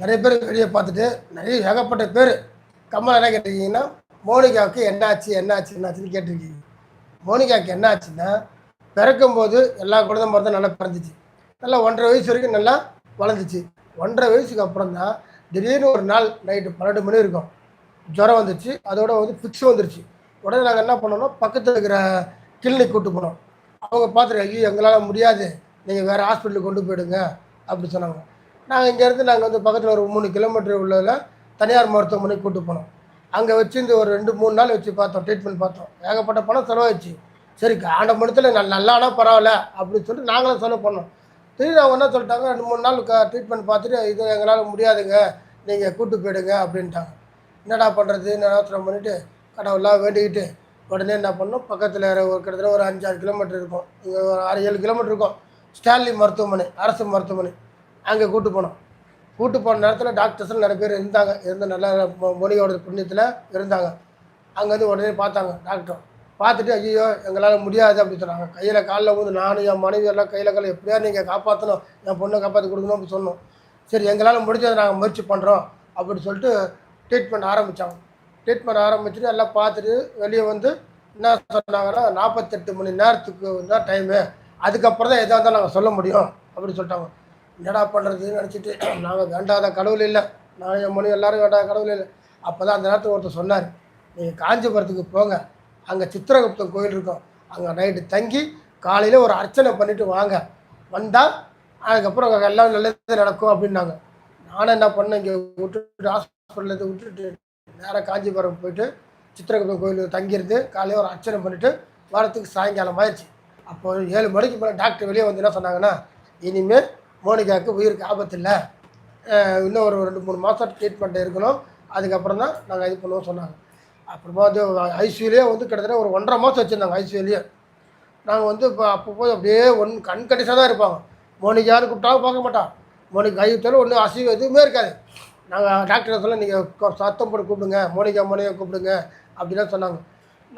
நிறைய பேர் வெளியே பார்த்துட்டு நிறைய ஏகப்பட்ட பேர் கமல் என்ன கேட்டிருக்கீங்கன்னா மோனிகாவுக்கு என்னாச்சு என்னாச்சு என்னாச்சுன்னு கேட்டிருக்கீங்க. மோனிகாவுக்கு என்ன ஆச்சுன்னா பிறக்கும்போது எல்லா குழந்தை மருந்தும் நல்லா பிறந்துச்சு. நல்லா ஒன்றரை வயசு வரைக்கும் நல்லா வளர்ந்துச்சு. ஒன்றரை வயசுக்கு அப்புறம் தான் திடீர்னு ஒரு நாள் நைட்டு பன்னெண்டு மணி இருக்கும். ஜுரம் வந்துச்சு அதோட வந்து ஃபிக்ஸ் வந்துருச்சு. உடனே நாங்கள் என்ன பண்ணோம்னா பக்கத்தில் இருக்கிற கிளினிக் கூட்டு போனோம். அவங்க பார்த்துட்டு ஐயோ எங்களால் முடியாது. நீங்கள் வேறு ஹாஸ்பிட்டலுக்கு கொண்டு போயிடுங்க அப்படி சொன்னாங்க. நாங்கள் இங்கேருந்து நாங்கள் வந்து பக்கத்தில் ஒரு மூணு கிலோமீட்டர் உள்ளதில் தனியார் மருத்துவமனைக்கு கூட்டு போனோம். அங்கே வச்சிருந்து ஒரு ரெண்டு மூணு நாள் வச்சு பார்த்தோம் ட்ரீட்மெண்ட் பார்த்தோம். ஏகப்பட்ட பணம் செலவாயிடுச்சு. சரி ஆண்ட மனத்தில் நான் நல்லானா பரவாயில்ல அப்படின்னு சொல்லிட்டு நாங்களும் செலவு பண்ணோம். திடீர்னு அவங்க என்ன சொல்லிட்டாங்க ரெண்டு மூணு நாள் ட்ரீட்மெண்ட் பார்த்துட்டு இது எங்களால் முடியாதுங்க நீங்கள் கூப்பிட்டு போயிடுங்க அப்படின்ட்டாங்க. என்னடா பண்ணுறது யோசனை பண்ணிவிட்டு கடவுளாக வேண்டிக்கிட்டு உடனே என்ன பண்ணோம் பக்கத்தில் ஒரு கிட்டத்தட்ட ஒரு அஞ்சாறு கிலோமீட்டர் இருக்கும். இங்கே ஒரு ஆறு ஏழு கிலோமீட்டர் இருக்கும். ஸ்டான்லி மருத்துவமனை அரசு மருத்துவமனை. அங்கே கூட்டு போனோம். கூட்டு போன நேரத்தில் டாக்டர்ஸ்லாம் நிறைய பேர் இருந்தாங்க. இருந்த நல்ல மொ- மொழியோட புண்ணியத்தில் இருந்தாங்க. அங்கே வந்து உடனே பார்த்தாங்க டாக்டர் பார்த்துட்டு ஐயோ எங்களால் முடியாது அப்படின்னு சொன்னாங்க. கையில் காலில் வந்து நானும் என் மனைவி எல்லாம் கையில் காலில் எப்படியா நீங்கள் காப்பாற்றணும் என் பொண்ணை காப்பாற்றி கொடுக்கணும் அப்படின்னு சொன்னோம். சரி எங்களால் முடிஞ்சதை நாங்கள் முயற்சி பண்ணுறோம் அப்படின்னு சொல்லிட்டு ட்ரீட்மெண்ட் ஆரம்பித்தாங்க ட்ரீட்மெண்ட் ஆரம்பிச்சுட்டு எல்லாம் பார்த்துட்டு வெளியே வந்து என்ன சொன்னாங்கன்னா நாற்பத்தெட்டு மணி நேரத்துக்கு தான் டைமு அதுக்கப்புறம் தான் எதாக இருந்தாலும் நாங்கள் சொல்ல முடியும் அப்படின்னு சொல்லிட்டாங்க. என்னடா பண்ணுறதுன்னு நினச்சிட்டு நாங்கள் வேண்டாத கடவுள் இல்லை. நான் என் மொழி எல்லாரும் வேண்டாத கடவுள் இல்லை. அப்போ தான் அந்த நேரத்தில் ஒருத்தர் சொன்னார் நீங்கள் காஞ்சிபுரத்துக்கு போங்க. அங்கே சித்திரகுப்தன் கோயில் இருக்கும். அங்கே நைட்டு தங்கி காலையில் ஒரு அர்ச்சனை பண்ணிவிட்டு வாங்க. வந்தால் அதுக்கப்புறம் எல்லாம் நல்லது நடக்கும் அப்படின்னாங்க. நானும் என்ன பண்ணேன் இங்கே விட்டுட்டு ஹாஸ்பிட்டலில் விட்டுட்டு நேராக காஞ்சிபுரம் போயிட்டு சித்திரகுப்தன் கோயில் தங்கியிருந்து காலையில் ஒரு அர்ச்சனை பண்ணிவிட்டு வாரத்துக்கு சாயங்காலம் ஆயிடுச்சு அப்போ ஒரு ஏழு மணிக்கு மேலே டாக்டர் வெளியே வந்து என்ன சொன்னாங்கன்னா இனிமேல் மோனிகாவுக்கு உயிருக்கு ஆபத்து இல்லை. இன்னும் ஒரு ரெண்டு மூணு மாதம் ட்ரீட்மெண்ட் இருக்கணும். அதுக்கப்புறம் தான் நாங்கள் இது பண்ணுவோம் சொன்னாங்க. அப்புறமா வந்து ஐசியூலேயே வந்து கிட்டத்தட்ட ஒரு ஒன்றரை மாதம் வச்சுருந்தாங்க ஐசியூலேயே நாங்கள் வந்து இப்போ அப்போ போய் அப்படியே ஒன் கண் கண்டிஷாக தான் இருப்பாங்க. மோனிகான்னு கூப்பிட்டாலும் பார்க்க மாட்டான் மோனிகா ஐயத்தாலும் ஒன்றும் அசைவு எதுவுமே இருக்காது. நாங்கள் டாக்டர் சொல்ல நீங்கள் சத்தம் போட்டு கூப்பிடுங்க மோனிகா மோனிகா கூப்பிடுங்க அப்படிலாம் சொன்னாங்க.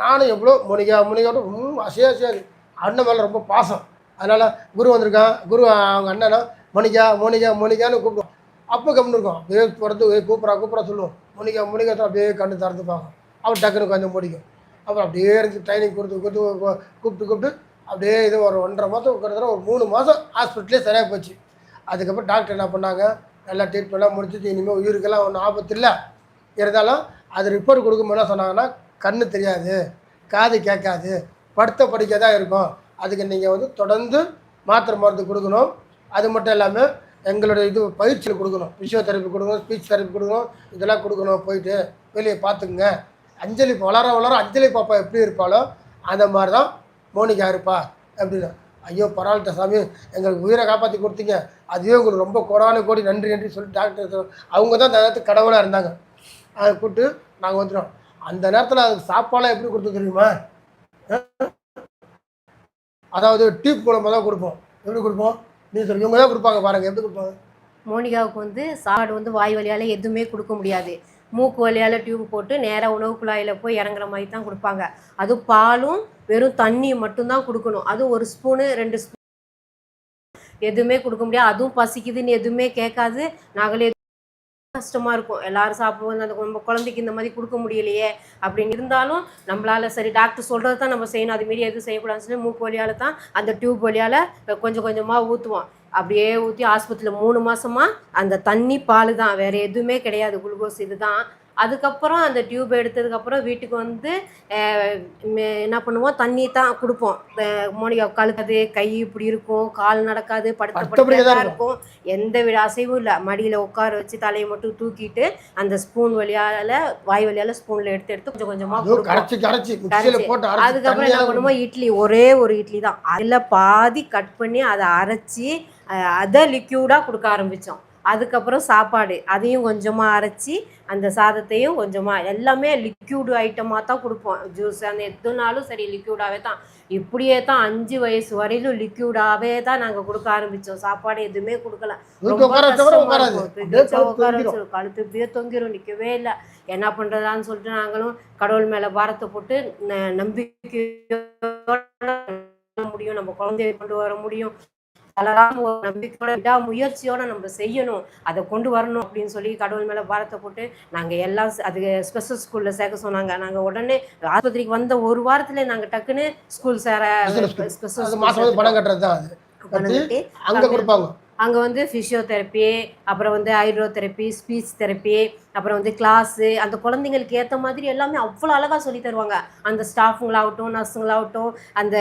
நானும் எவ்வளோ மோனிகா மோனிகாவோட ரொம்ப அசையா அசையாது. அண்ணன் மேலே ரொம்ப பாசம். அதனால் குரு வந்திருக்கான். குரு அவங்க அண்ணனா? மோனிகா மோனிகா மோனிகான்னு கூப்பிடுவோம். அப்போ கம்னு இருக்கும். அப்படியே பிறந்து கூப்பிட்றா கூப்பிட்றா சொல்லுவோம். மோனிகா மோனிகா தான் அப்படியே கண்ணு திறந்து பார்க்கும். அவன் டக்குனு கொஞ்சம் முடிக்கும் அப்புறம் அப்படியே இருந்து ட்ரைனிங் கொடுத்து கொடுத்து கூப்பிட்டு கூப்பிட்டு அப்படியே இது ஒரு ஒன்றரை மாதம் கிட்டத்தட்ட ஒரு மூணு மாதம் ஹாஸ்பிட்டலே சரியாக போச்சு. அதுக்கப்புறம் டாக்டர் என்ன பண்ணாங்க? நல்லா ட்ரீட்மெண்ட்லாம் முடிச்சுட்டு இனிமேல் உயிருக்கெல்லாம் ஒன்றும் ஆபத்து இல்லை. இருந்தாலும் அது ரிப்போர்ட் கொடுக்கும்போது என்ன சொன்னாங்கன்னா கண்ணு தெரியாது காது கேட்காது படுத்த படிக்க தான் இருக்கும். அதுக்கு நீங்கள் வந்து தொடர்ந்து மாத்திரை மருந்து கொடுக்கணும். அது மட்டும் இல்லாமல் எங்களோட இது பயிற்சியில் கொடுக்கணும். ஃபிசியோதெரப்பி கொடுக்கணும் ஸ்பீச் தெரப்பி கொடுக்கணும் இதெல்லாம் கொடுக்கணும் போயிட்டு வெளியே பார்த்துக்குங்க அஞ்சலி வளர வளர அஞ்சலி பாப்பா எப்படி இருப்பாளோ அந்த மாதிரி தான் மோனிகா இருப்பா அப்படின்னா. ஐயோ பரவாயில்ல சாமி எங்களுக்கு உயிரை காப்பாற்றி கொடுத்தீங்க. அதுவே உங்களுக்கு ரொம்ப கோடான கோடி நன்றி நன்றி சொல்லி டாக்டர் அவங்க தான் அந்த நேரத்துக்கு கடவுளாக இருந்தாங்க. அதை கூப்பிட்டு நாங்கள் வந்துட்டோம். அந்த நேரத்தில் அதுக்கு சாப்பாடெலாம் எப்படி கொடுத்து தெரியுமா? அதாவது டீப் மூலமாக தான் கொடுப்போம். எப்படி கொடுப்போம்? நீ சொல்லி இவங்க தான் கொடுப்பாங்க பாருங்க. எப்படி கொடுப்பாங்க? மோனிகாவுக்கு வந்து சாப்பாடு வந்து வாய் வழியால் எதுவுமே கொடுக்க முடியாது. மூக்கு வழியால் டியூப் போட்டு நேராக உணவு குழாயில் போய் இறங்குற மாதிரி தான் கொடுப்பாங்க. அதுவும் பாலும் வெறும் தண்ணி மட்டும்தான் கொடுக்கணும். அதுவும் ஒரு ஸ்பூனு ரெண்டு ஸ்பூன் எதுவுமே கொடுக்க முடியாது. அதுவும் பசிக்குதுன்னு எதுவுமே கேட்காது. நாங்களே கஷ்டமாக இருக்கும். எல்லாரும் சாப்பிடுவோம் அந்த நம்ம குழந்தைக்கு இந்த மாதிரி கொடுக்க முடியலையே அப்படின்னு இருந்தாலும் நம்மளால சரி டாக்டர் சொல்கிறது தான் நம்ம செய்யணும். அது மாரி எதுவும் செய்யக்கூடாதுன்னு சொல்லி மூக்கு வழியால் தான் அந்த டியூப் வழியால் கொஞ்சம் கொஞ்சமாக ஊற்றுவோம் அப்படியே ஊற்றி ஆஸ்பத்திரியில் மூணு மாதமாக அந்த தண்ணி பால் தான் வேறு எதுவுமே கிடையாது. குளுக்கோஸ் இது தான் அதுக்கப்புறம் அந்த டியூப் எடுத்ததுக்கப்புறம் வீட்டுக்கு வந்து என்ன பண்ணுவோம்? தண்ணி தான் கொடுப்போம். மோனிகா கழுக்காது கை இப்படி இருக்கும் கால் நடக்காது படுத்த தான் இருக்கும். எந்த விட அசைவும் இல்லை. மடியில் உட்கார வச்சு தலையை மட்டும் தூக்கிட்டு அந்த ஸ்பூன் வழியால வாய் வழியால ஸ்பூனில் எடுத்து எடுத்து கொஞ்சம் கொஞ்சமாக கரைச்சி அதுக்கப்புறம் என்ன பண்ணுவோம்? இட்லி ஒரே ஒரு இட்லி தான். அதில் பாதி கட் பண்ணி அதை அரைச்சி அதை லிக்யூடாக கொடுக்க ஆரம்பித்தோம் அதுக்கப்புறம் சாப்பாடு. அதையும் கொஞ்சமாக அரைச்சி அந்த சாதத்தையும் கொஞ்சமாக எல்லாமே லிக்யூடு ஐட்டமாக தான் கொடுப்போம். ஜூஸ் அந்த எதுனாலும் சரி லிக்யூடாகவே தான். இப்படியே தான் அஞ்சு வயசு வரையிலும் லிக்யூடாகவே தான் நாங்கள் கொடுக்க ஆரம்பித்தோம் சாப்பாடு எதுவுமே கொடுக்கல. உட்கார கழுத்து இப்படியே தொங்கிரும். நிற்கவே இல்லை. என்ன பண்ணுறதான்னு சொல்லிட்டு நாங்களும் கடவுள் மேலே பாரத்தை போட்டு நம்பிக்கையோட முடியும். நம்ம குழந்தைய கொண்டு வர முடியும். தளராம ஒரு நம்பிக்கையோட விடா முயற்சியோட நம்ம செய்யணும். அதை கொண்டு வரணும் அப்படின்னு சொல்லி கடவுள் மேல பாரத்தை போட்டு நாங்க எல்லாம் அது ஸ்பெஷல் ஸ்கூல்ல சேர்க்க சொன்னாங்க. நாங்க உடனே ஆஸ்பத்திரிக்கு வந்த ஒரு வாரத்துல நாங்க டக்குன்னு ஸ்கூல் சேர. ஸ்பெஷல் பணம் கட்டுறது தான் அங்க கொடுப்பாங்க. அங்கே வந்து ஃபிசியோதெரப்பி அப்புறம் வந்து ஹைட்ரோதெரப்பி ஸ்பீச் தெரப்பி அப்புறம் வந்து கிளாஸு அந்த குழந்தைங்களுக்கு ஏற்ற மாதிரி எல்லாமே அவ்வளோ அழகாக சொல்லி தருவாங்க. அந்த ஸ்டாஃபுங்களாகட்டும் நர்ஸுங்களாகட்டும் அந்த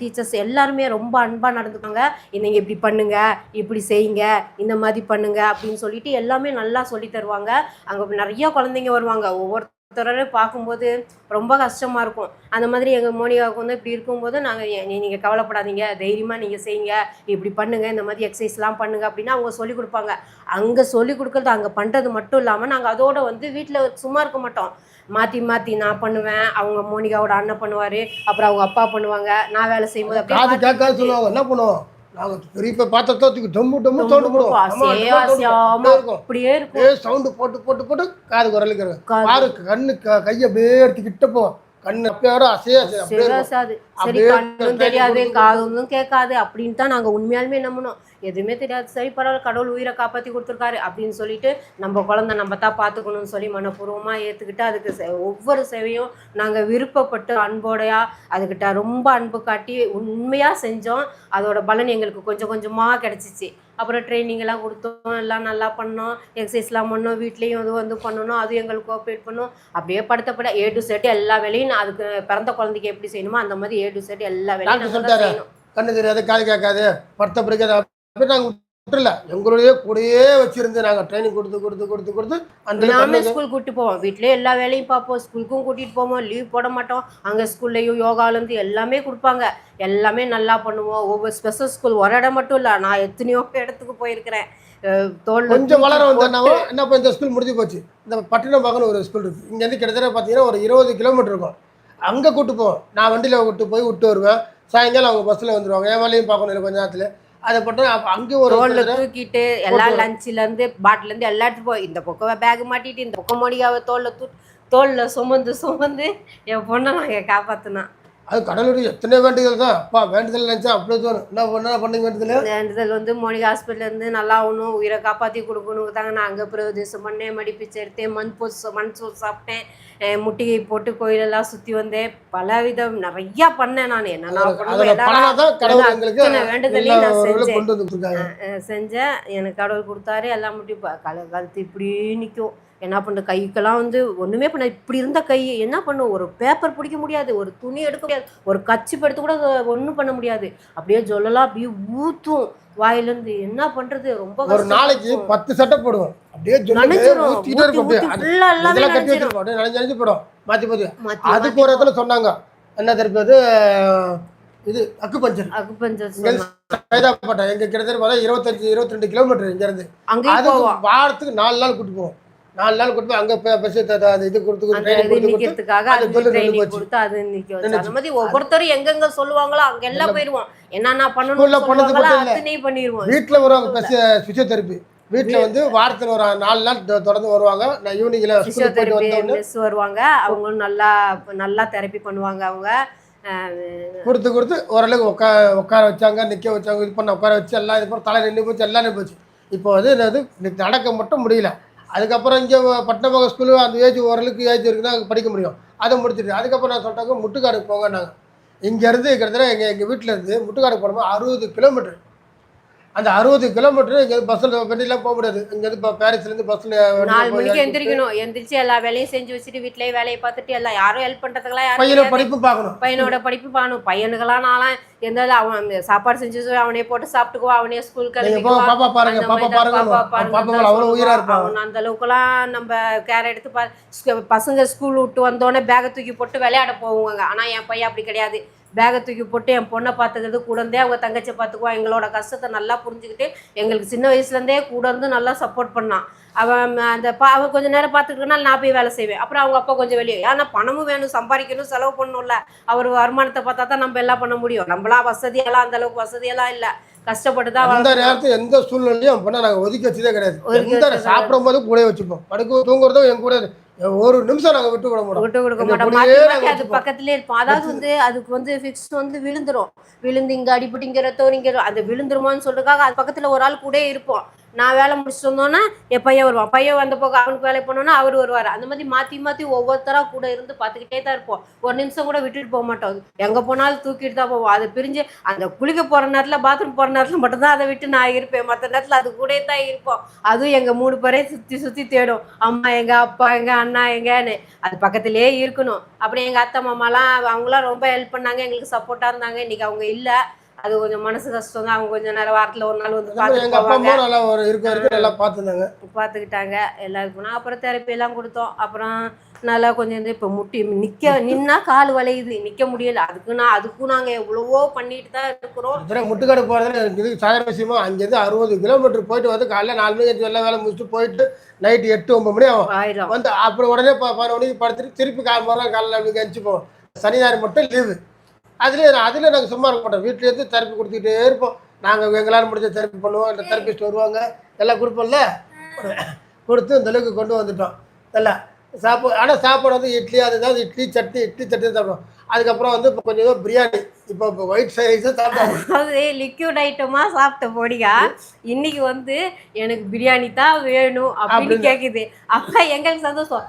டீச்சர்ஸ் எல்லாருமே ரொம்ப அன்பாக நடந்துப்பாங்க. நீங்கள் இப்படி பண்ணுங்கள் இப்படி செய்யுங்க இந்த மாதிரி பண்ணுங்கள் அப்படின்னு சொல்லிட்டு எல்லாமே நல்லா சொல்லி தருவாங்க. அங்கே நிறையா குழந்தைங்க வருவாங்க. ஒவ்வொரு ஒவ்வொருத்தரோட பார்க்கும்போது ரொம்ப கஷ்டமாக இருக்கும். அந்த மாதிரி எங்கள் மோனிகாவுக்கு வந்து இப்படி இருக்கும்போது நாங்கள் நீங்கள் கவலைப்படாதீங்க. தைரியமாக நீங்கள் செய்யுங்க. இப்படி பண்ணுங்க. இந்த மாதிரி எக்ஸசைஸ்லாம் பண்ணுங்க அப்படின்னு அவங்க சொல்லி கொடுப்பாங்க. அங்கே சொல்லி கொடுக்கறது அங்கே பண்ணுறது மட்டும் இல்லாமல் நாங்கள் அதோட வந்து வீட்டில் சும்மா இருக்க மாட்டோம். மாற்றி மாற்றி நான் பண்ணுவேன். அவங்க மோனிகாவோட அண்ணன் பண்ணுவார். அப்புறம் அவங்க அப்பா பண்ணுவாங்க. நான் வேலை செய்யும்போது என்ன பண்ணுவோம்? நாங்க பெரிய பெரிய பாத்திரத்தை தூக்கி டொம்பு டொம்பு சவுண்டு போடுவோம். அப்படியே இருக்கும். சவுண்டு போட்டு போட்டு போட்டு காது குரலுக்கு. பாரு கண்ணு கையை அப்படியே எடுத்து கிட்ட போவோம். கண்ணு. சிவசாது சரி கண்ணும் தெரியாது காதும் கேட்காது அப்படின்னு தான் நாங்கள் உண்மையாலுமே நம்பணும் எதுவுமே தெரியாது. சரி பரவாயில்ல கடவுள் உயிரை காப்பாற்றி கொடுத்துருக்காரு அப்படின்னு சொல்லிட்டு நம்ம குழந்தை நம்ம தான் பார்த்துக்கணும்னு சொல்லி மனப்பூர்வமாக ஏற்றுக்கிட்டு அதுக்கு ஒவ்வொரு சேவையும் நாங்கள் விருப்பப்பட்டு அன்போடையா அதுக்கிட்ட ரொம்ப அன்பு காட்டி உண்மையாக செஞ்சோம். அதோட பலன் எங்களுக்கு கொஞ்சம் கொஞ்சமாக கிடச்சிச்சு. அப்புறம் ட்ரைனிங் எல்லாம் கொடுத்தோம் எல்லாம் நல்லா பண்ணோம். எக்ஸசைஸ்லாம் பண்ணோம் வீட்லேயும் இது வந்து பண்ணணும் அது எங்களுக்கு கோஆப்ரேட் பண்ணோம். அப்படியே படுத்தப்பட ஏ டு செட் எல்லா வேலையும் நான் அதுக்கு பிறந்த குழந்தைக்கு எப்படி செய்யணுமோ அந்த மாதிரி ஏ டு செட் எல்லா வேலையும் கண்ணு தெரியாது காது கேட்காது. படுத்த பிடிக்காது விட்டுல எங்களுடைய கூடயே வச்சிருந்து நாங்க ட்ரைனிங் கொடுத்து கொடுத்து கொடுத்து கொடுத்து அந்த நாமே ஸ்கூல் கூட்டிட்டு போவோம். வீட்லயே எல்லா வேலையும் பார்ப்போம். ஸ்கூலுக்கும் கூட்டிட்டு போவோம். லீவ் போட மாட்டோம். அங்க ஸ்கூல்லையும் யோகாலேருந்து எல்லாமே கொடுப்பாங்க. எல்லாமே நல்லா பண்ணுவோம். ஒவ்வொரு ஸ்பெஷல் ஸ்கூல் ஒரு இடம் மட்டும் இல்லை. நான் எத்தனையோ இடத்துக்கு போயிருக்கிறேன். தோல்ல கொஞ்சம் வளர வந்தோம்னாவோ என்ன இப்போ இந்த ஸ்கூல் முடிஞ்சு போச்சு. இந்த பட்டினப்பாக்கம்னு ஒரு ஸ்கூல் இருக்கு. இங்க இருந்து கிட்டத்தட்ட பார்த்தீங்கன்னா ஒரு இருபது கிலோமீட்டர் இருக்கும். அங்க கூட்டு போவோம். நான் வண்டியில விட்டு போய் விட்டு வருவேன். சாயங்காலம் அவங்க பஸ்ல வந்துருவாங்க. என் வேலையும் பார்க்கணும் இல்லை கொஞ்ச நேரத்துல. அதை போட்டு அப்போ அங்கே ஒரு கிட்டத்தட்ட தூக்கிட்டு எல்லா போட்டு லஞ்சில இருந்து பாட்டில இருந்து எல்லா எடுத்து போய் இந்த பக்கம் பேக் மாட்டிட்டு இந்த பக்கம் மொழியாவை தோல்ல தூ தோல்ல சுமந்து சுமந்து என் பொண்ணை நாங்க காப்பாத்தினோம் அது கடவுளுடைய எத்தனை வேண்டுதல் தான்? அப்பா வேண்டுதல் நினைச்சா அப்படியே தோணும் என்ன பண்ண பண்ணுங்க வேண்டுதல்? வேண்டுதல் வந்து மோனிகா ஹாஸ்பிட்டல்ல இருந்து நல்லா ஆகணும் உயிரை காப்பாற்றி கொடுக்கணும். தாங்க நான் அங்கே பிரதேசம் பண்ணேன் மடிப்பிச்சு எடுத்தேன் மண் பூஸ் மண் சோறு சாப்பிட்டேன். முட்டிகை போட்டு கோயிலெல்லாம் சுற்றி வந்தேன். பல விதம் நிறையா பண்ணேன் நான். என்னென்ன வேண்டுதலையும் நான் செஞ்சேன். செஞ்சேன். எனக்கு கடவுள் கொடுத்தாரு. எல்லாம் முட்டி கழுத்து இப்படியே நிற்கும் என்ன பண்ண? கைக்கெல்லாம் வந்து ஒன்றுமே பண்ண இப்படி இருந்த கை என்ன பண்ணும் ஒரு பேப்பர் பிடிக்க முடியாது ஒரு துணி எடுக்க முடியாது ஒரு கச்சி படுத்து கூட ஒன்றும் பண்ண முடியாது. அப்படியே சொல்லலாம் அப்படியே ஊத்தும் வாயிலேருந்து. என்ன பண்றது? ரொம்ப ஒரு நாளைக்கு. பத்து சட்டை போடுவோம். அப்படியே நனைஞ்சு போடும் மாத்தி மாத்தி. அதுக்கு ஒரு இடத்துல சொன்னாங்க. என்ன தெரியும் அது? இது அக்கு பஞ்சர் அக்குபஞ்சர் இங்க கைதாப்பட்டேன் எங்க கிட்டத்தட்ட பார்த்தா இருபத்தஞ்சு இருபத்தி ரெண்டு கிலோமீட்டர் இங்க இருந்து. போவோம். வாரத்துக்கு நாலு நாள் கூட்டு போவோம். நாலு நாள் போய் அங்க அது இது கொடுத்து இது கொடுத்து கொடுத்து அது. கொடுத்து நிக்க ஒவ்வொருத்தரும் எங்கெங்க சொல்லுவாங்களோ அங்க எல்லாம் போயிருவோம் என்னென்ன பண்ணணும். அத்தனையும் பண்ணிடுவோம். வீட்டுல வருவாங்க பிசியோதெரப்பி வீட்டுல வந்து வாரத்துல ஒரு நாலு நாள் தொடர்ந்து வருவாங்க. நான் மிஸ் வருவாங்க. அவங்களும் நல்லா நல்லா தெரப்பி பண்ணுவாங்க அவங்க. கொடுத்து கொடுத்து ஓரளவுக்கு உட்கார உட்கார வச்சாங்க நிக்க வச்சாங்க இது பண்ண உட்கார வச்சு எல்லாம் இது பண்ண தலை நின்று போச்சு எல்லாம் நின்று போச்சு. இப்போ வந்து இன்னைக்கு நடக்க மட்டும் முடியல. அதுக்கப்புறம் இங்கே பட்டணமாக ஸ்கூலு அந்த ஏஜ் ஓரளவுக்கு ஏஜ் இருக்குன்னா அங்கே படிக்க முடியும். அதை முடிச்சுட்டு அதுக்கப்புறம் நான் சொல்லிட்டாங்க முட்டுக்காடுக்கு போங்க நாங்கள் இங்கேருந்து கிட்டத்தட்ட எங்கள் எங்கள் வீட்டில் இருந்து முட்டுக்காடுக்கு அறுபது கிலோமீட்டர் அந்த அறுபது கிலோமீட்டர் இங்கே பஸ்ஸில் வண்டிலாம் போக முடியாது. இங்கேருந்து இப்போ பாரிஸ்லேருந்து பஸ்ஸில் நாலு மணிக்கு எந்திரிக்கணும். எந்திரிச்சு எல்லா வேலையும் செஞ்சு வச்சுட்டு வீட்லயே வேலையை பார்த்துட்டு எல்லாம் யாரும் ஹெல்ப் பண்றதுக்கெல்லாம் யாரும் பையனை கிடையாது. படிப்பு பார்க்கணும். பையனோட படிப்பு பாணும் பையனுக்கெல்லாம் நான்லாம் எந்த அவன் சாப்பாடு செஞ்சு அவனே போட்டு சாப்பிட்டுக்குவான் அவனே ஸ்கூல் நீங்கள் போ கிளம்பிக்குவான் பாப்பா பாருங்க பாப்பா பாருங்க பாப்பா. இருப்பாங்க அவன். அந்த அளவுக்குலாம் நம்ம கேர் எடுத்து பசங்க ஸ்கூல் விட்டு வந்தோடனே பேகை தூக்கி போட்டு விளையாட போவாங்க. ஆனா என் பையன் அப்படி கிடையாது. பேகை தூக்கி போட்டு என் பொண்ணை பார்த்துக்கிறது கூட இருந்தே அவங்க தங்கச்சியை பார்த்துக்குவான் எங்களோட கஷ்டத்தை நல்லா புரிஞ்சுக்கிட்டு எங்களுக்கு சின்ன வயசுலேருந்தே கூட இருந்து நல்லா சப்போர்ட் பண்ணான். அவன் அந்த பா அவன் கொஞ்ச நேரம் பார்த்துக்கிட்டனால நான் போய் வேலை செய்வேன். அப்புறம் அவங்க அப்பா கொஞ்சம் வெளியே ஏன்னா பணமும் வேணும் சம்பாதிக்கணும் செலவு பண்ணணும்ல. அவர் வருமானத்தை பார்த்தா தான் நம்ம எல்லாம் பண்ண முடியும். நம்மளாம் வசதியெல்லாம் அந்த அளவுக்கு வசதியெல்லாம் இல்லை. கஷ்டப்பட்டு தான் வளர்த்தோம். நேரத்துல எந்த சூழ்நிலையும் என் பொண்ணை நாங்க ஒதுக்கி வச்சதே கிடையாது. எந்த சாப்பிடும் போது கூட வச்சுப்போம். படுக்க தூங்குறதும் என் கூட ஒரு நிமிஷம் நாங்க விட்டு விட மாட்டோம். விட்டு கொடுக்க மாட்டோம். அது. பக்கத்துலயே இருப்போம். அதாவது வந்து அதுக்கு வந்து ஃபிக்ஸ் வந்து விழுந்துரும். விழுந்து இங்க அடிபட்டு இங்க ரத்தம் இங்க. அது விழுந்துருமான்னு சொல்றதுக்காக அது பக்கத்துல ஒரு ஆள் கூட இருப்போம். நான் வேலை முடிச்சுட்டு வந்தோன்னா என் பையன் வருவான். பையன் வந்த போக அவனுக்கு வேலை பண்ணோன்னா அவர் வருவார். அந்த மாதிரி மாத்தி மாத்தி ஒவ்வொருத்தரா கூட இருந்து பார்த்துக்கிட்டே தான் இருப்போம். ஒரு நிமிஷம் கூட விட்டுட்டு போக மாட்டோம். எங்க போனாலும் தூக்கிட்டு தான் போவோம். அதை பிரிஞ்சு அந்த குளிக்க போற நேரத்துல பாத்ரூம் போற நேரத்துல மட்டும்தான் அதை விட்டு நான் இருப்பேன். மற்ற நேரத்துல அது கூட தான் இருப்போம். அதுவும் எங்க மூணு பேரையும் சுத்தி சுத்தி தேடும். அம்மா எங்க அப்பா எங்க அண்ணா எங்கன்னு. அது பக்கத்துலேயே இருக்கணும். அப்புறம் எங்கள் அத்தை மாமாலாம் அவங்களாம் ரொம்ப ஹெல்ப் பண்ணாங்க. எங்களுக்கு சப்போர்ட்டாக இருந்தாங்க. இன்னைக்கு அவங்க இல்லை. அது கொஞ்சம் மனசு கஷ்டம் தான் அவங்க கொஞ்சம் நேரம் வாரத்தில் ஒரு நாள் வந்து எங்க பார்த்துட்டு அப்பா போவாங்க அம்மா நல்லா ஒரு இருக்க நல்லா பார்த்துருந்தாங்க பார்த்துக்கிட்டாங்க. எல்லாருக்கும் போனோம் அப்புறம் தெரப்பி எல்லாம் கொடுத்தோம். அப்புறம் நல்லா கொஞ்சம் இது இப்போ முட்டி நிற்க நின்னா கால் வளையுது. நிற்க முடியல. அதுக்கு நான் அதுக்கும் நாங்கள் எவ்வளவோ பண்ணிட்டு தான் இருக்கிறோம். அப்புறம் முட்டுக்காடு போகிறதுல எனக்கு இது சாதாரண விஷயமா அங்கேருந்து அறுபது கிலோமீட்டர் போயிட்டு வந்து காலைல நாலு மணிக்கு எல்லா வேலை முடிச்சுட்டு போயிட்டு நைட்டு எட்டு ஒன்பது மணி ஆகும். ஆயிரம். வந்து அப்புறம் உடனே ப- பதினொரு மணிக்கு படுத்துட்டு திருப்பி கால் மறுநாள் காலையில் அப்படி கழிச்சு போவோம் சனி ஞாயிறு மட்டும் லீவு அதுலேயே அதில் நாங்கள் சும்மா இருக்க மாட்டோம். வீட்டிலேருந்து தெரப்பி கொடுத்துக்கிட்டே இருப்போம். நாங்கள் எங்களால் முடிஞ்ச தெரப்பி பண்ணுவோம். இல்லை தெரப்பிஸ்ட் வருவாங்க. எல்லாம் கொடுப்போம்ல? கொடுத்து இந்த அளவுக்கு கொண்டு வந்துட்டோம். நல்லா. சாப்பாடு ஆனால் சாப்பாடு வந்து இட்லி அதுதான் இட்லி சட்னி இட்லி சட்னி சாப்பிடுவோம். அதுக்கப்புறம் வந்து இப்போ கொஞ்சம் பிரியாணி. இப்போ இப்போ ஒயிட் சாப்பிடுவோம் அதாவது லிக்யூட் ஐட்டமா சாப்பிட்ட பொடியா இன்னைக்கு வந்து எனக்கு பிரியாணி தான் வேணும் அப்படின்னு. கேக்குது. அப்ப எங்களுக்கு சந்தோஷம்.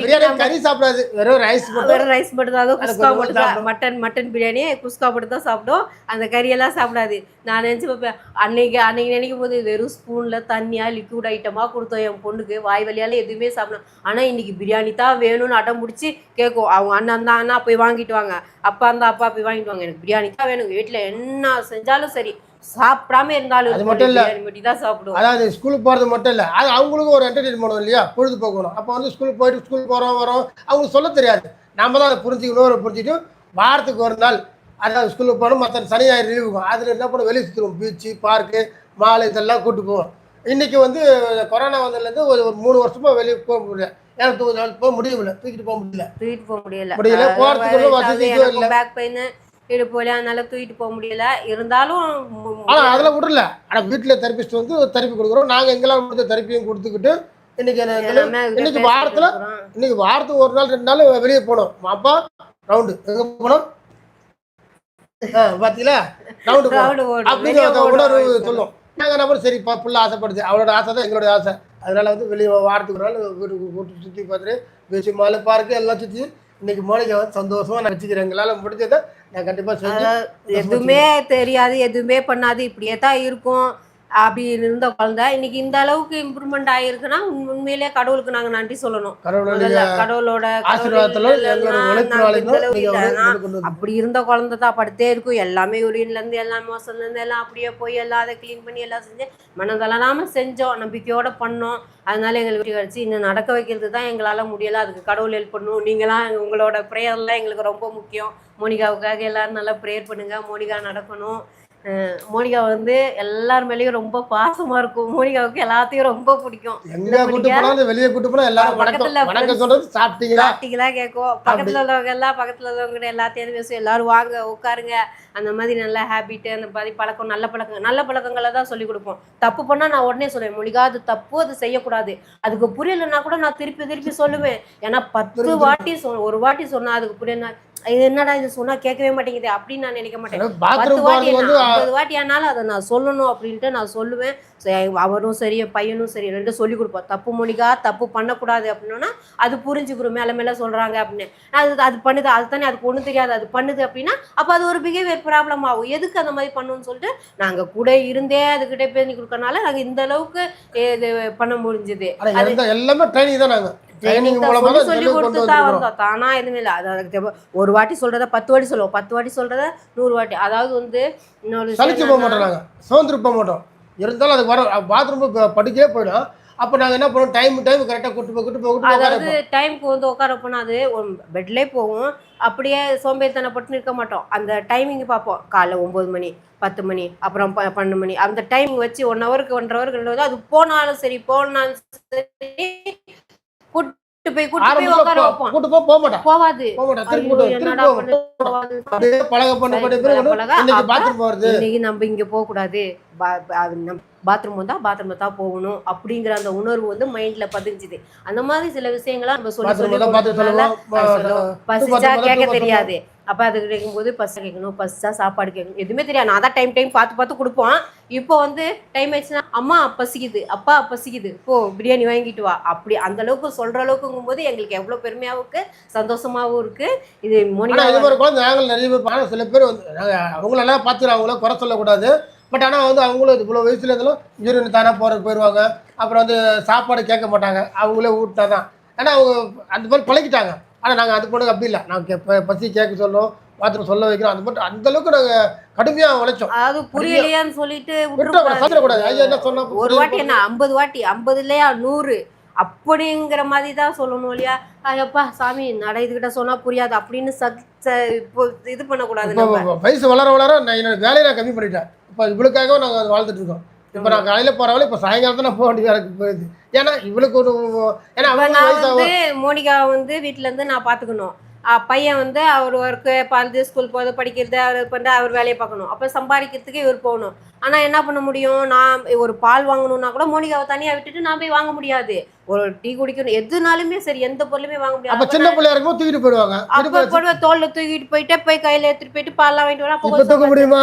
பிரியாணி கறி சாப்பிடாது. வெறும் ரைஸ் வெறும் ரைஸ் மட்டும் தான். குஸ்கா மட்டும் தான் சாப்பிடும். மட்டன் மட்டன் பிரியாணி குஸ்கா மட்டும் தான் சாப்பிடும் அந்த கறியெல்லாம் சாப்பிடாது. நான் நினச்சி பார்ப்பேன் அன்னைக்கு அன்னைக்கு நினைக்கும் போது வெறும் ஸ்பூனில் தண்ணியாக லிக்விட் ஐட்டமாக கொடுத்தோம் என் பொண்ணுக்கு. வாய் வழியால் எதுவுமே சாப்பிடணும் ஆனால் இன்னைக்கு பிரியாணி தான் வேணும்னு அடம் பிடிச்சி கேட்கும். அவங்க அண்ணன் தான் அண்ணா போய் வாங்கிட்டு வாங்க. அப்பா இருந்தா அப்பா போய் வாங்கிட்டு வாங்க. எனக்கு பிரியாணி தான் வேணும் வீட்டில் என்ன செஞ்சாலும் சரி சாப்பிடாம இருந்தாலும் அது மட்டும் இல்ல. மட்டும் தான் சாப்பிடுவோம். அதாவது ஸ்கூலுக்கு போகிறது மட்டும் இல்லை. அது அவங்களுக்கும் ஒரு என்டர்டெயின் பண்ணணும் இல்லையா? பொழுதுபோக்கணும் அப்போ வந்து ஸ்கூலுக்கு போயிட்டு ஸ்கூல் போகிறோம் வரோம். அவங்களுக்கு சொல்ல தெரியாது. நம்ம தான் அதை புரிஞ்சுக்கணும் புரிஞ்சுட்டு வாரத்துக்கு ஒரு நாள் அதாவது ஸ்கூலுக்கு போகணும் மற்ற சனி ஞாயிறு லீவுக்கும் அதில் என்ன பண்ண வெளியே சுற்றுவோம் பீச்சு பார்க்கு மால் இதெல்லாம் கூட்டு போவோம். இன்றைக்கி வந்து கொரோனா வந்ததுலேருந்து ஒரு ஒரு மூணு வருஷமாக வெளியே போக முடியல. ஏன்னா தூ போக முடியல தூக்கிட்டு போக முடியல. தூக்கிட்டு போக முடியல. முடியல, போறதுக்குள்ள வசதியும் இல்ல. பேக் பெயின் இடுப்பு வலி அதனால தூக்கிட்டு போக முடியல. இருந்தாலும் ஆனால் அதெல்லாம் விடல. ஆனால் வீட்டில் தெரப்பிஸ்ட் வந்து தெரப்பி கொடுக்குறோம். நாங்கள் எங்கெல்லாம் முடிஞ்ச தெரப்பியும் கொடுத்துக்கிட்டு இன்னைக்கு பேசிட்டு வாரத்துல. இன்னைக்கு வாரத்துக்கு ஒரு நாள் ரெண்டு நாள் வெளியே போனோம். அப்பா ரவுண்டு எங்க போனோம்? பாத்தீங்களா? ரவுண்டு. அப்படிங்கிற. உணர்வு சொல்லும். நாங்க நம்ம சரி பா புள்ள ஆசைப்படுது. அவளோட ஆசை தான் எங்களோட ஆசை. அதனால வந்து வெளியே வாரத்துக்கு ஒரு நாள் வீட்டுக்கு கூட்டு சுற்றி பார்த்துட்டு பீச்சு மாலை பார்க்கு எல்லாம் சுற்றி இன்னைக்கு மோனிகா வந்து சந்தோஷமா நான் வச்சுக்கிறேன். எங்களால் முடிஞ்சதை நான் கண்டிப்பா எதுவுமே தெரியாது எதுவுமே பண்ணாது இப்படியே தான் இருக்கும். அப்படி இருந்த குழந்தை. இன்னைக்கு இந்த அளவுக்கு இம்ப்ரூவ்மெண்ட் ஆயிருக்குன்னா உண்- உண்மையிலேயே கடவுளுக்கு நாங்க நன்றி சொல்லணும். கடவுளோட அப்படி இருந்த குழந்தை தான் படுத்தே இருக்கும். எல்லாமே யூரின்ல இருந்து எல்லாம் மோசம்ல இருந்து எல்லாம் அப்படியே போய் எல்லாம் அதை க்ளீன் பண்ணி எல்லாம் செஞ்சு மனதளராம செஞ்சோம். நம்பிக்கையோட பண்ணோம். அதனால எங்களுக்கு வெற்றி கிடைச்சி. இன்னும் நடக்க வைக்கிறது தான் எங்களால முடியல. அதுக்கு கடவுள் ஹெல்ப் பண்ணும். நீங்களாம் உங்களோட ப்ரேயர்லாம் எங்களுக்கு ரொம்ப முக்கியம். மோனிகாவுக்காக எல்லாரும் நல்லா ப்ரேயர் பண்ணுங்க மோனிகா நடக்கணும். மோனிகா வந்து எல்லார் மேலேயும் ரொம்ப பாசமா இருக்கும். மோனிகாவுக்கு எல்லாத்தையும் ரொம்ப பிடிக்கும். எங்க கூட்டு போனாலும் வெளியே கூட்டு போனா எல்லாரும் பக்கத்துல வணக்கம். சொல்றது சாப்பிட்டீங்களா? சாப்பிட்டீங்களா கேட்கும். பக்கத்துல உள்ளவங்க எல்லாம் பக்கத்துல உள்ளவங்க கிட்ட எல்லாத்தையும் பேசுவோம் எல்லாரும் வாங்க உட்காருங்க. அந்த மாதிரி நல்ல ஹேபிட் அந்த மாதிரி பழக்கம் நல்ல பழக்கம் நல்ல பழக்கங்களை தான் சொல்லி கொடுப்போம். தப்பு பண்ணா நான் உடனே சொல்லுவேன் மொழிகா அது தப்பு அது செய்யக்கூடாது. அதுக்கு புரியலைன்னா கூட நான் திருப்பி திருப்பி சொல்லுவேன். ஏன்னா பத்து வாட்டி சொ ஒரு வாட்டி சொன்னா அதுக்கு புரியல இது என்னடா இது சொன்னா கேட்கவே மாட்டேங்குது அப்படின்னு நான் நினைக்க மாட்டேன். பத்து வாட்டி ஐம்பது வாட்டி ஆனாலும் அதை நான் சொல்லணும் அப்படின்ட்டு நான் சொல்லுவேன். அவரும் சரி பையனும் சரி ரெண்டும் சொல்லி கொடுப்போம். தப்பு மொழிகா தப்பு பண்ணக்கூடாது அப்படின்னா அது புரிஞ்சுக்கிறோம் மேலே மேலே சொல்கிறாங்க அப்படின்னு. அது அது பண்ணுது அது தானே அதுக்கு ஒன்றும் தெரியாது அது பண்ணுது அப்படின்னா அப்போ அது ஒரு பிஹேவியர் ப்ராப்ளம் ஆகும். எதுக்கு அந்த மாதிரி பண்ணணும்னு சொல்லிட்டு நாங்கள் கூட இருந்தே அதுக்கிட்ட பேசி கொடுக்கறனால நாங்கள் இந்த அளவுக்கு இது பண்ண முடிஞ்சுது. எல்லாமே ட்ரைனிங் தான் நாங்க. ட்ரைனிங் மூலமா சொல்லி கொடுத்து தான் வந்தோம். தானா எதுவுமே இல்லை. அது ஒரு வாட்டி சொல்றத பத்து வாட்டி சொல்லுவோம். பத்து வாட்டி சொல்றத நூறு வாட்டி. அதாவது வந்து இன்னொரு சலிச்சு போக மாட்டோம் நாங்க. சோர்ந்துட்டு போக மாட்டோம். இருந்தாலும் அது வர பாத்ரூம் படுக்கவே போயிடும். அப்போ நாங்க என்ன பண்ணுவோம்? டைம் டைம் கரெக்டாக கூட்டு போய் கூட்டு போய் அதாவது டைமுக்கு வந்து உட்கார போனால் அது பெட்லேயே போவோம் அப்படியே சோம்பேறித்தனப்பட்டு நிற்க மாட்டோம். அந்த டைமிங் பார்ப்போம். காலைல ஒம்பது மணி பத்து மணி அப்புறம் பன்னெண்டு மணி. அந்த டைமிங் வச்சு ஒன் ஹவருக்கு ஒன்றரை ஹவருக்கு ரெண்டு அது போனாலும் சரி போனாலும் சரி போய் கூட்டு போய் உட்கார வைப்போம். கூட்டு போக போக மாட்டான். போவாது. போக மாட்டான். திருப்பி கூட்டு போவாது. அப்படியே பழக பண்ண பண்ண பிறகு இன்னைக்கு பாத்ரூம் போறது. இன்னைக்கு நம்ம இங்க போக கூடாது பாத்ரூம் வந்தா பாத்ரூம்ல தான் போகணும் அப்படிங்கிற அந்த உணர்வு வந்து மைண்ட்ல பதிஞ்சுது. அந்த மாதிரி சில விஷயங்களை நம்ம சொல்லி சொல்லி. பசிச்சா கேட்க தெரியாது. அப்போ அது கேட்கும்போது பசி கேட்கணும் பஸ்ஸாக சாப்பாடு கேட்கணும் எதுவுமே தெரியாது. நான் தான் டைம் டைம் பார்த்து பார்த்து கொடுப்போம். இப்போ வந்து டைம் ஆயிடுச்சுன்னா அம்மா பசிக்குது. அப்பா பசிக்குது. போ பிரியாணி வாங்கிட்டு வா. அப்படி அந்த அளவுக்கு சொல்கிற அளவுக்குங்கும் போது எங்களுக்கு எவ்வளோ பெருமையாகவும் இருக்குது சந்தோஷமாகவும் இருக்குது இது ஆனா மோனிகா இது மாதிரி குழந்தை நாங்கள் நிறைய பேர் ஆனால் சில பேர் வந்து நாங்கள் அவங்களெல்லாம் பார்த்து அவங்கள குறை சொல்லக்கூடாது. பட் ஆனால் வந்து அவங்களும் இவ்வளோ வயசுல இருந்தாலும் யூரின் தானே போகிறதுக்கு போயிடுவாங்க அப்புறம் வந்து சாப்பாடு கேட்க மாட்டாங்க. அவங்களே ஊட்டினா தான் ஆனால் அவங்க அந்த மாதிரி பழகிட்டாங்க. ஆனால் நாங்கள் அது பொண்ணுக்கு அப்படி இல்லை. நாங்கள் பசி கேட்க சொல்லுவோம் பாத்ரூம் சொல்ல வைக்கிறோம். அது மட்டும் அந்த அளவுக்கு நாங்கள் கடுமையாக உழைச்சோம். அதாவது புரியலையான்னு சொல்லிட்டு. சந்திரக்கூடாது ஐயா என்ன சொன்னா ஒரு வாட்டி என்ன ஐம்பது வாட்டி ஐம்பது இல்லையா? நூறு. அப்படிங்கிற மாதிரி தான் சொல்லணும் இல்லையா? ஐயப்பா சாமி நட இதுகிட்ட சொன்னா புரியாது. அப்படின்னு சத் இது பண்ணக்கூடாது வயசு வளர வளர நான் என்னோட வேலையை நான் கம்மி பண்ணிட்டேன். இப்போ இவளுக்காக நாங்கள் அது வாழ்ந்துட்டு இருக்கோம். இப்போ நான் காலையில் போகிறவளை இப்போ சாயங்காலம் தான் போக வேண்டிய எனக்கு போயிடுது. ஏன்னா இவளுக்கு ஒரு ஏன்னா அவங்க வந்து மோனிகா வந்து வீட்ல இருந்து நான் பாத்துக்கணும். அஹ் பையன் வந்து அவர் ஒர்க்கு பந்து ஸ்கூல் போகிறது படிக்கிறது அவர் பண்ண அவர் வேலையை பார்க்கணும். அப்போ சம்பாதிக்கிறதுக்கு இவர் போகணும். ஆனால் என்ன பண்ண முடியும்? நான் ஒரு பால் வாங்கணும்னா கூட மோனிகாவை தனியாக விட்டுட்டு நான் போய் வாங்க முடியாது. ஒரு டீ குடிக்கணும். எதுனாலுமே சரி எந்த பொருளுமே வாங்க முடியாது. அப்போ சின்ன பிள்ளையா இருக்கும்போது தூக்கிட்டு போயிடுவாங்க. அப்ப போடுவ தோல்ல தூக்கிட்டு போயிட்டு போய் கையில எடுத்துட்டு போயிட்டு பால்லாம் வாங்கிட்டு வரா தூக்க முடியுமா?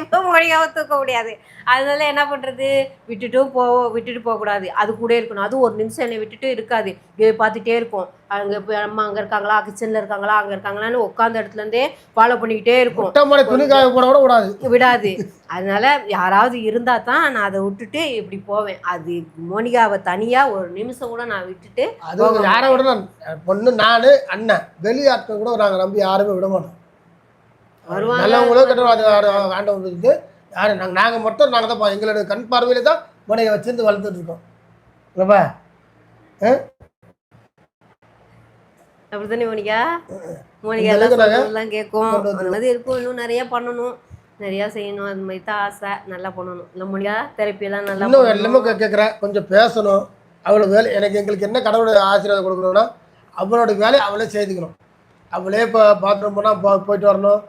இப்ப மொழியாவ தூக்க முடியாது. அதனால என்ன பண்றது? விட்டுட்டும் போ விட்டுட்டு போக கூடாது. அது கூட இருக்கணும். அது ஒரு நிமிஷம் என்னை விட்டுட்டு இருக்காது. பார்த்துட்டே இருக்கும். அங்க அம்மா அங்க இருக்காங்களா? கிச்சன்ல இருக்காங்களா? அங்க இருக்காங்களான்னு உட்காந்த இடத்துல இருந்தே ஃபாலோ பண்ணிக்கிட்டே இருக்கும். துணி காய போட கூட கூடாது விடாது. அதனால யாராவது இருந்தா தான் நான் அதை விட்டுட்டு இப்படி போவேன். அது மோனிகாவை தனியா ஒரு நிமிஷம் கூட நான் விட்டுட்டு அது யாரை விட பொண்ணு நான் அண்ணன். வெளியாட்கள் கூட நாங்கள் நம்பி யாருமே விட மாட்டோம். நல்லவங்களோ கெட்டவங்களோ இருக்குது. யாரு? நாங்கள் நாங்கள் மட்டும் நாங்கள் தான் எங்களோட கண் பார்வையில தான் முனையை வச்சிருந்து வளர்த்துட்டு இருக்கோம். இல்லைப்பா? அப்படித்தானே மோனிகா? மோனிகா எல்லாம் கேட்கும். அந்த மாதிரி இருக்கும். இன்னும் நிறைய பண்ணணும். நிறைய செய்யணும். அது மாதிரி தான் ஆசை. நல்லா பண்ணணும். இல்லை மோனிகா? தெரப்பி எல்லாம் நல்லா இன்னும். எல்லாமே கேட்குறேன் கொஞ்சம் பேசணும். அவ்வளோ வேலை எனக்கு எங்களுக்கு என்ன கடவுளோட ஆசீர்வாதம் கொடுக்கணும்னா அவளோட வேலையை அவளே செய்துக்கணும். அவளே இப்போ பாத்ரூம் போனால் போயிட்டு வரணும்.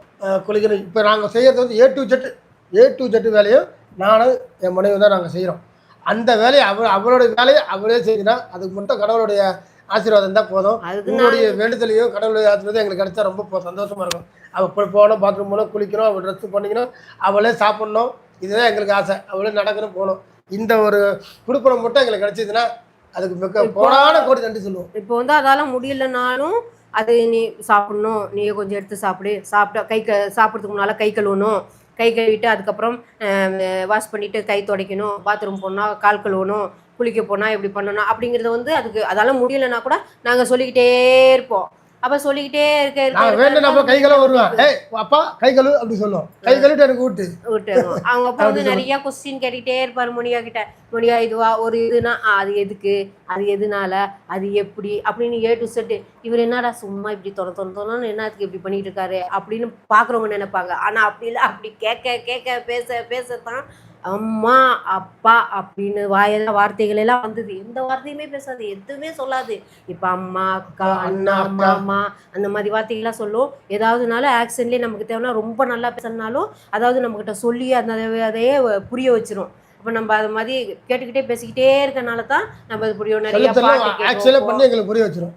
குளிக்கணும். இப்போ நாங்கள் செய்கிறது வந்து A to Z A to Z வேலையும் நானும் என் மனைவி தான் நாங்கள் செய்கிறோம் அந்த வேலையை அவ அவளோட வேலையை அவளே செய்யணும் அதுக்கு மட்டும் கடவுளுடைய ஆசீர்வாதம் தான் போதும். உங்களுடைய வேண்டுதலையும் கடவுளுடைய ஆசீர்வாதம் எங்களுக்கு கிடைச்சா ரொம்ப போ- சந்தோஷமா இருக்கும். அவள் போய் போகணும் பாத்ரூம் போகணும் குளிக்கணும் அவள் ட்ரெஸ் பண்ணிக்கணும் அவளே சாப்பிட்ணும். இதுதான் எங்களுக்கு ஆசை. அவளே நடக்கணும் போகணும். இந்த ஒரு குடுப்பனம் மட்டும் எங்களுக்கு கிடைச்சதுன்னா அதுக்கு மிக்க போனான கோடி நன்றி சொல்லுவோம். இப்போ வந்து அதால முடியலனாலும் அது நீ சாப்பிடணும். நீ கொஞ்சம் எடுத்து சாப்பிடு. சாப்பிட்டா கை க சாப்பிட்றதுக்கு முன்னால் கை கழுவணும். கை கழுவிட்டு அதுக்கப்புறம் வாஷ் பண்ணிட்டு கை துடைக்கணும். பாத்ரூம் போனால் கால் கழுவணும். குளிக்க போனால் எப்படி பண்ணணும் அப்படிங்கிறத வந்து அதுக்கு அதால முடியலன்னா கூட நாங்கள் சொல்லிக்கிட்டே இருப்போம். அப்போ சொல்லிக்கிட்டே இருக்க நான் வேணும் நம்ம கை கழுவ வருவேன். ஏய் அப்பா கை அப்படி சொல்லுவோம். கை கழுவிட்டு எனக்கு ஊட்டு. விட்டுருவோம் அவங்க அப்பா வந்து நிறைய கொஸ்டின் கேட்டுக்கிட்டே இருப்பாரு மோனிகா கிட்ட. மோனிகா இதுவா ஒரு இதுனா அது எதுக்கு? அது எதுனால? அது எப்படி? அப்படின்னு ஏ டு செட்டு இவர் என்னடா சும்மா இப்படி தொண தொண தொணன்னு என்னத்துக்கு இப்படி பண்ணிட்டு இருக்காரு? அப்படின்னு பாக்குறவங்க நினைப்பாங்க. ஆனா அப்படி இல்லை. அப்படி கேட்க கேட்க பேச பேசத்தான் அம்மா அப்பா அப்படின்னு வாயில வார்த்தைகள் எல்லாம் வந்தது. எந்த வார்த்தையுமே பேசாது எதுவுமே சொல்லாது. இப்ப அம்மா அக்கா அண்ணா அக்கா. மாமா அந்த மாதிரி வார்த்தைகள்லாம் சொல்லும். ஏதாவதுனால ஆக்ஷன்லேயே நமக்கு தேவைன்னா ரொம்ப நல்லா பேசணுனாலும் அதாவது நம்மக்கிட்ட சொல்லி அந்த அதையே புரிய வச்சிரும். அப்போ நம்ம அது மாதிரி கேட்டுக்கிட்டே பேசிக்கிட்டே இருக்கனால தான் நம்ம அது புரியும். நிறைய. பண்ணி எங்களுக்கு புரிய வச்சிரும்.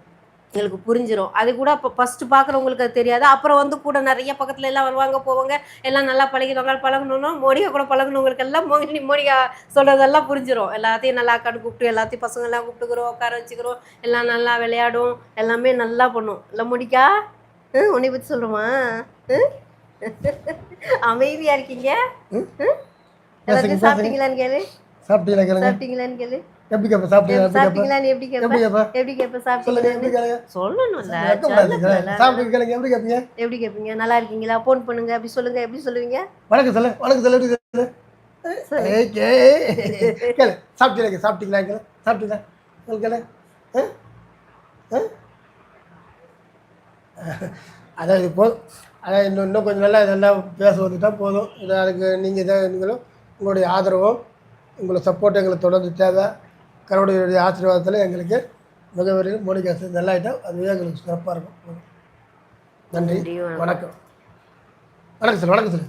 எங்களுக்கு புரிஞ்சிரும். அது கூட இப்போ ஃபர்ஸ்ட் பார்க்குறவங்களுக்கு அது தெரியாது. அப்புறம் வந்து கூட நிறைய பக்கத்துல எல்லாம் வருவாங்க போவாங்க. எல்லாம் நல்லா பழகிடுவாங்க. பழகணும்னா மோனிகா கூட பழகுனவங்களுக்கு எல்லாம் மோனி மோனிகா சொல்றதெல்லாம் புரிஞ்சிரும். எல்லாத்தையும் நல்லா கண்டு கூப்பிட்டு எல்லாத்தையும் பசங்க எல்லாம் கூப்பிட்டுக்கிறோம் உட்கார வச்சுக்கிறோம். எல்லாம் நல்லா விளையாடும். எல்லாமே நல்லா பண்ணும். இல்லை மோனிகா? ம் உன்னை பற்றி சொல்கிறோமா அமைதியா இருக்கீங்க? ம்? ம்? எல்லாத்தையும் பேசுங்க. சாப்பிட்டீங்களான்னு கேளு. சாப்பிட்டீங்களா சாப்பிட்டீங்களான்னு கேளு. எப்படி கேட்ப சாப்பிட்டீங்களா? சாப்பிட்டீங்களான்னு எப்படி கேட்ப எப்படி சாப்பிட்டீங்களான்னு கேளுங்க? சொல்லணும்ல. சாப்பிட்டு கேளுங்க எப்படி கேட்பீங்க எப்படி கேட்பீங்க நல்லா இருக்கீங்களா? ஃபோன் பண்ணுங்க அப்படி சொல்லுங்க எப்படி சொல்லுவீங்க? வணக்கம் சொல்லு வணக்கம் சொல்லு எப்படி சொல்லு? கேளு. சாப்பிட்டீங்களா சாப்பிட்டீங்களா கேளு. சாப்பிட்டீங்களா? கேளு? அதான் இது போதும். அதான் இன்னும் இன்னும் கொஞ்சம் நல்லா இதெல்லாம் பேச வந்துட்டா போதும். இது அதுக்கு நீங்கள் இதை நீங்களும் உங்களுடைய ஆதரவும் உங்களோட சப்போர்ட் எங்களுக்கு தொடர்ந்து தேவை. கடவுளுடைய ஆசீர்வாதத்தில் எங்களுக்கு முகவரி மோனிகா சேர்ந்து நல்லா ஆகிட்டா அதுவே எங்களுக்கு சிறப்பாக இருக்கும். நன்றி. வணக்கம். வணக்கம் சார் வணக்கம் சார்.